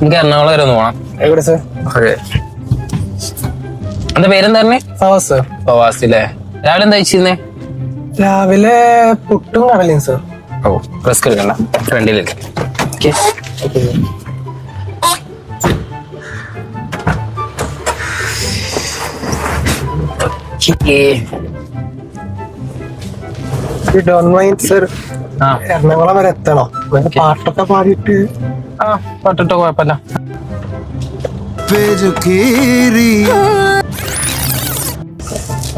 എനിക്ക് എറണാകുളം വരെ ഒന്ന് പോണം. എവിടെ സർ എന്താ പേരെന്താ ഫവാസ് സർ പ്രവാസില്ലേ രാവിലെ എന്താ കഴിച്ചിരുന്നേ? രാവിലെ പുട്ടും കടലയും സർ ഓ റിസ്ക് എടുക്കണ്ട. ഫ്രണ്ടിലേക്ക്. ഡോൺ മൈൻഡ് സർ എറണാകുളം വരെ എത്തണോ. പാട്ടൊക്കെ പാടിയിട്ട്. ആ പാട്ടിട്ട് കുഴപ്പമില്ല.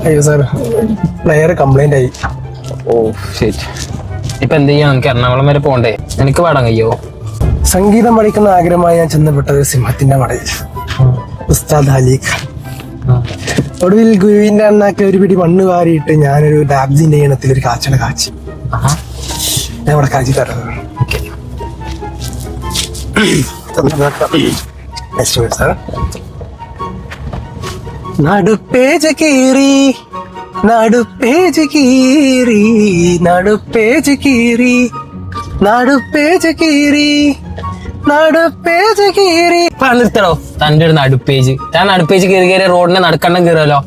അയ്യോ സാർ പ്ലെയർ കംപ്ലൈന്റ് ആയി. ഓ ശരി ഇപ്പൊ എന്ത് ചെയ്യാം? നമുക്ക് എറണാകുളം വരെ പോണ്ടേ? എനിക്ക് പാടാൻ കഴിയോ? സംഗീതം പഠിക്കുന്ന ആഗ്രഹമായി ഞാൻ ചെന്നപ്പെട്ടത് സിംഹത്തിന്റെ മടയിൽ. ഉസ്താദ് അലീഖ് ഒടുവിൽ ഗുരുവിന്റെ അന്നാക്കി ഒരു പിടി മണ്ണ് വാരിയിട്ട് ഞാനൊരു ഡാബ്ജിന്റെ ഈണത്തിൽ ഒരു കാച്ചട കാച്ചി. ആഹാ. ഞാൻ ഇവിടെ കാച്ചി തരാം. നടുപ്പേജ് കീറി നടുപ്പേജ് കീറി നടുപ്പേജ് കീറി നടുപ്പേജ് കീറി നടുപ്പേജ് കീറി. നിർത്തടോ തന്റെ ഒരു നടുപ്പേജ്. താൻ നടുപ്പേജ് കയറി കയറി റോഡിന്റെ നടുക്കണ്ണം കീറുമല്ലോ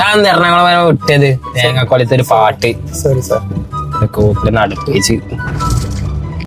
താൻ എറണാകുളം വിട്ടത് തേങ്ങാക്കൊലത്തെ ഒരു പാട്ട്. Sorry sir Copil നടുപ്പേജ്